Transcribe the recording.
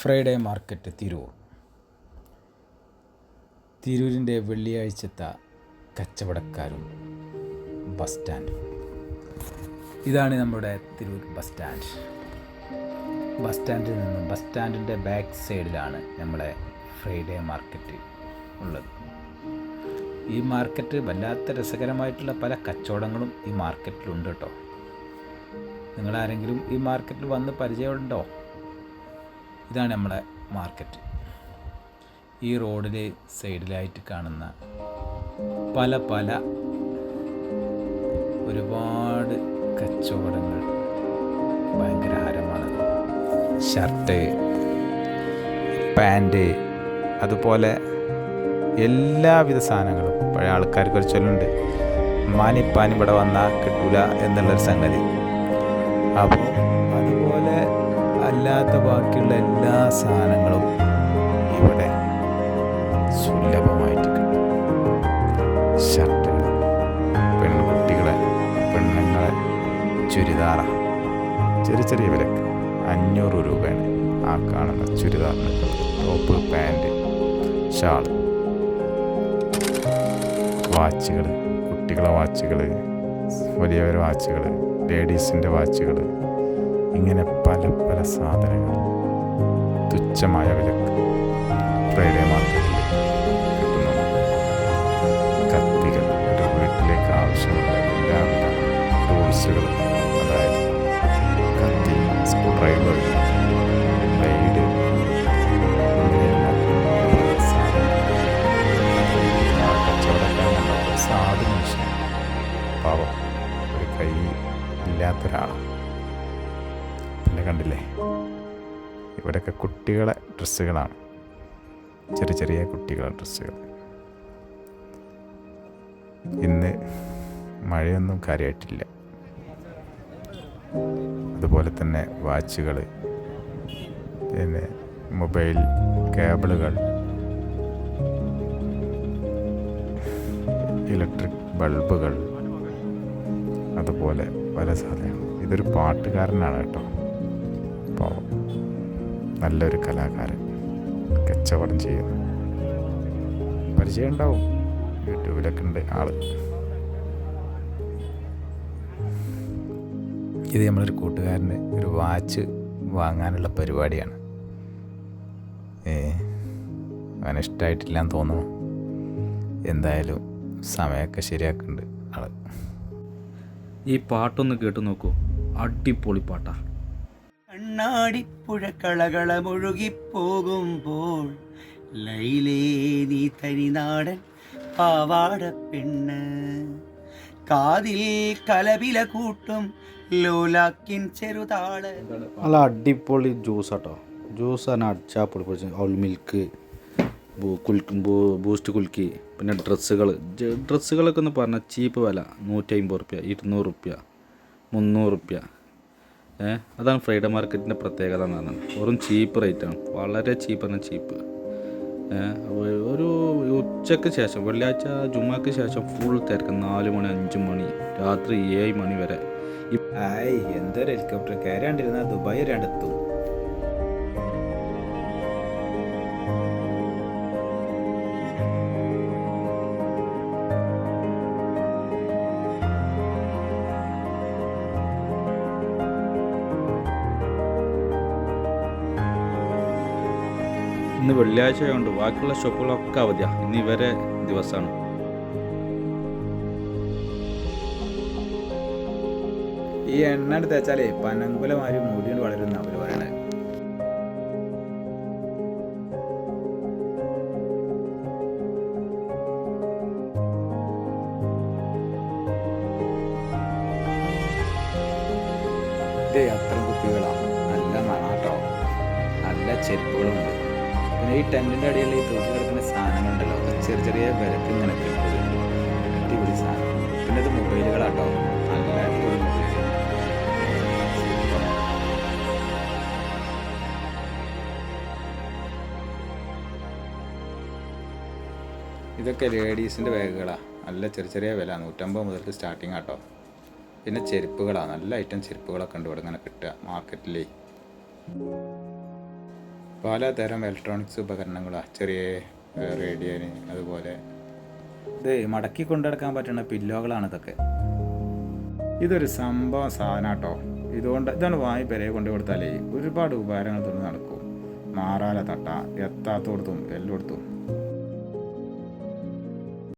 Friday market Tirur. തിരൂരിന്റെ വെള്ളിയാഴ്ചത്തെ കച്ചവടക്കാരും bus stand. ഇതാണ് നമ്മുടെ തിരൂർ ബസ് സ്റ്റാൻഡ്. ബസ് സ്റ്റാൻഡിൽ നിന്നും ബസ് സ്റ്റാൻഡിന്റെ ബാക്ക് സൈഡിലാണ് നമ്മുടെ ഫ്രൈഡേ മാർക്കറ്റ് ഉള്ളത്. ഈ മാർക്കറ്റ് വല്ലാത്ത രസകരമായിട്ടുള്ള പല കച്ചവടങ്ങളും ഈ മാർക്കറ്റിലുണ്ട് കേട്ടോ. നിങ്ങളാരെങ്കിലും ഈ മാർക്കറ്റിൽ വന്ന് പരിചയമുണ്ടോ? ഇതാണ് നമ്മളെ മാർക്കറ്റ് ഈ റോഡിൽ സൈഡിലായിട്ട് കാണുന്ന പല പല ഒരുപാട് കച്ചവടങ്ങൾ ഭയങ്കര ഹരമാണ് ഷർട്ട് പാന്റ് അതുപോലെ എല്ലാവിധ സാധനങ്ങളും. പഴയ ആൾക്കാർക്ക് ഒരു ചൊല്ലുണ്ട്. മാനിപ്പാൻ ഇവിടെ വന്നാൽ കിട്ടൂല എന്നുള്ളൊരു സംഗതി. അപ്പോൾ എല്ലാ സാധനങ്ങളും ഇവിടെ സുലഭമായിട്ട് കിട്ടും. ഷർട്ടുകൾ പെൺകുട്ടികളെ പെണ്ണുങ്ങളെ ചുരിദാറ. ചെറിയ ചെറിയ വിലക്ക്. അഞ്ഞൂറ് രൂപയാണ് ആ കാണുന്ന ചുരിദാറിന് ടോപ്പ് പാന്റ് ഷാൾ. വാച്ചുകൾ കുട്ടികളെ വാച്ചുകൾ വലിയവരെ വാച്ചുകൾ ലേഡീസിന്റെ വാച്ചുകൾ ഇങ്ങനെ പല പല സാധനങ്ങൾ. തുച്ഛമായ വിലക്ക് ഫ്രൈഡേ മാർക്കറ്റിൽ കത്തികൾ വീട്ടിലേക്ക് ആവശ്യമുള്ള എല്ലാവിധ ടൂൾസുകളും അതായത് കത്തി സ്ക്രൂ ഡ്രൈവർ ഒരു കൈ ഇല്ലാത്തൊരാളാണ്. പിന്നെ കണ്ടില്ലേ? ഇവിടെയൊക്കെ കുട്ടികളെ ഡ്രസ്സുകളാണ്. ചെറിയ ചെറിയ കുട്ടികളെ ഡ്രസ്സുകൾ. ഇന്ന് മഴയൊന്നും കാര്യമായിട്ടില്ല അതുപോലെ തന്നെ വാച്ചുകൾ പിന്നെ മൊബൈൽ കേബിളുകൾ ഇലക്ട്രിക് ബൾബുകൾ അതുപോലെ പല സാധനങ്ങൾ ഇതൊരു പാട്ടുകാരനാണ് കേട്ടോ. അപ്പോൾ നല്ലൊരു കലാകാരൻ കച്ചവടം ചെയ്യുന്നു പരിചയം ഉണ്ടാവും യൂട്യൂബിലൊക്കെ ഉണ്ട് ആൾ. ഇത് നമ്മളൊരു കൂട്ടുകാരന് ഒരു വാച്ച് വാങ്ങാനുള്ള പരിപാടിയാണ്. ഏ അവന് എന്ന് തോന്നുന്നു. എന്തായാലും സമയമൊക്കെ ശരിയാക്കുന്നുണ്ട് ആൾ. ഈ പാട്ടൊന്ന് കേട്ട് നോക്കൂ. അടിപൊളി പാട്ടാ. കണ്ണാടിപ്പുഴ കളകളമൊഴുകിപ്പോകുമ്പോൾ ലൈലേ നീ തനിനാടൻ പാവാട പെണ്ണ്. കാതിൽ കലപില കൂട്ടും ലോലാക്കിൻ ചെറുതാൾ. നല്ല അടിപൊളി ജ്യൂസ് കേട്ടോ ജ്യൂസ് ആണ് അടിച്ചാൽ പൊളി പൊളിച്ച് ഔൾ മിൽക്ക് ബൂസ്റ്റ് കുൽക്കി പിന്നെ ഡ്രസ്സുകൾ ഡ്രസ്സുകളൊക്കെ ഒന്ന് പറഞ്ഞാൽ ചീപ്പ് വില നൂറ്റി അമ്പത് റുപ്യ ഇരുന്നൂറ് റുപ്യ മുന്നൂറ് റുപ്യ. അതാണ് ഫ്രൈഡേ മാർക്കറ്റിന്റെ പ്രത്യേകത എന്ന് പറഞ്ഞത്. വെറും ചീപ്പ് റേറ്റാണ്. വളരെ ചീപ്പ് എന്നാൽ ചീപ്പ്. ഒരു ഉച്ചയ്ക്ക് ശേഷം വെള്ളിയാഴ്ച ജുമാക്ക് ശേഷം ഫുൾ തിരക്ക്. നാല് മണി അഞ്ച് മണി രാത്രി ഏഴ് മണി വരെ. എന്തൊരു ഹെലികോപ്റ്റർ കയറാണ്ടിരുന്ന ദുബായ് വരെ ഇന്ന് വെള്ളിയാഴ്ച ആയതുകൊണ്ട് ബാക്കിയുള്ള ഷോപ്പുകളൊക്കെ അവധിയാണ് ഇന്ന് ഇവരെ ദിവസമാണ് ഈ എണ്ണ എടുത്ത് വെച്ചാലേ പനങ്കുലമാരി മുടികൊണ്ട് വളരുന്ന അവർ പറയണേ. അത്ര കുപ്പികളാണ് നല്ല മണാട്ടോ. നല്ല ചെരുപ്പുകളുണ്ട്. പിന്നെ ഈ ടെന്റിന്റെ അടിയിൽ ഈ തൂക്കി കിടക്കുന്ന സാധനങ്ങളുണ്ടല്ലോ അത് ചെറിയ ചെറിയ വിലക്ക് ഇങ്ങനെ അടിപൊളി സാധനം. പിന്നെ ഇത് മൊബൈലുകളാട്ടോ. നല്ല ഇതൊക്കെ ലേഡീസിന്റെ ബാഗുകളാണ് നല്ല ചെറിയ ചെറിയ വില. നൂറ്റമ്പത് മുതൽ സ്റ്റാർട്ടിങ് ആട്ടോ. പിന്നെ ചെരുപ്പുകളാണ് നല്ല ഐറ്റം ചെരുപ്പുകളൊക്കെ ഉണ്ട് ഇവിടെ ഇങ്ങനെ കിട്ടുക. മാർക്കറ്റിലേ. പലതരം ഇലക്ട്രോണിക്സ് ഉപകരണങ്ങളാണ് ചെറിയ റേഡിയോന് അതുപോലെ. ഇത് മടക്കി കൊണ്ടുനടക്കാൻ പറ്റുന്ന പില്ലോകളാണ് ഇതൊക്കെ. ഇതൊരു സംഭവ സാധനം കേട്ടോ ഇതുകൊണ്ട് ഇതാണ് വായി പെരയെ കൊണ്ടു കൊടുത്താലേ ഒരുപാട് ഉപകാരങ്ങൾ തന്നെ നടക്കും. മാറാല തട്ട എത്താത്തോടത്തും എല്ലായിടത്തും